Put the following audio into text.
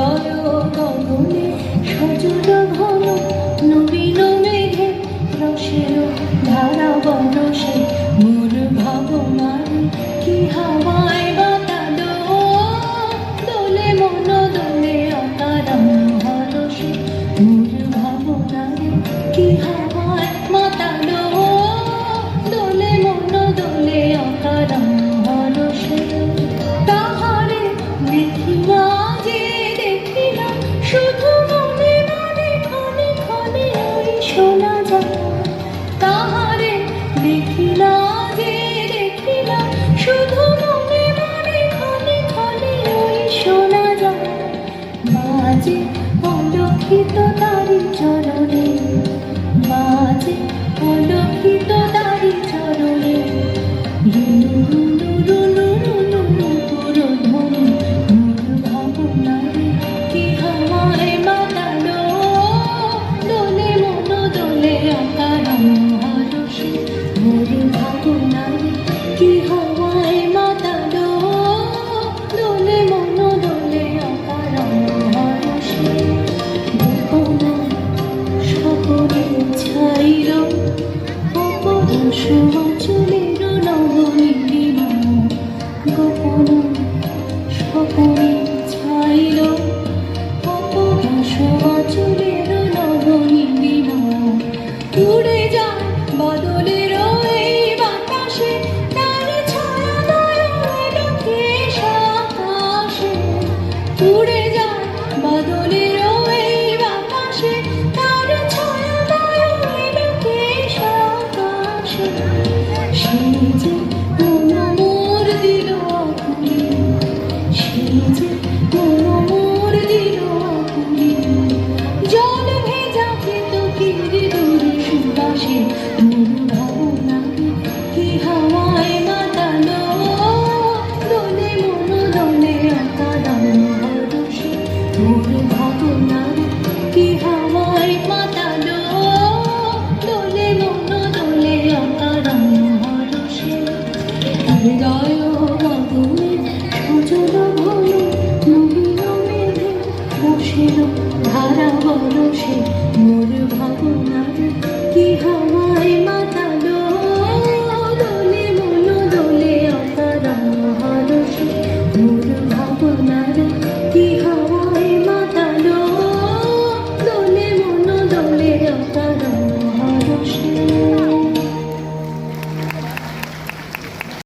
있어요. শোনা যায়। তাহারে দেখিলা, যে দেখিলা, শুধু মনে মনে ক্ষণে ক্ষণে ওই শোনা যায়। বাজে অলক্ষিত তারি চরণে বাজে অলক্ষিত অপরশ চুলের নবনীতি গোপন সকলে ছাইল অপরশ চুলের নবনীতি উড়ে যায় বদলের উড়ে যায় বদলের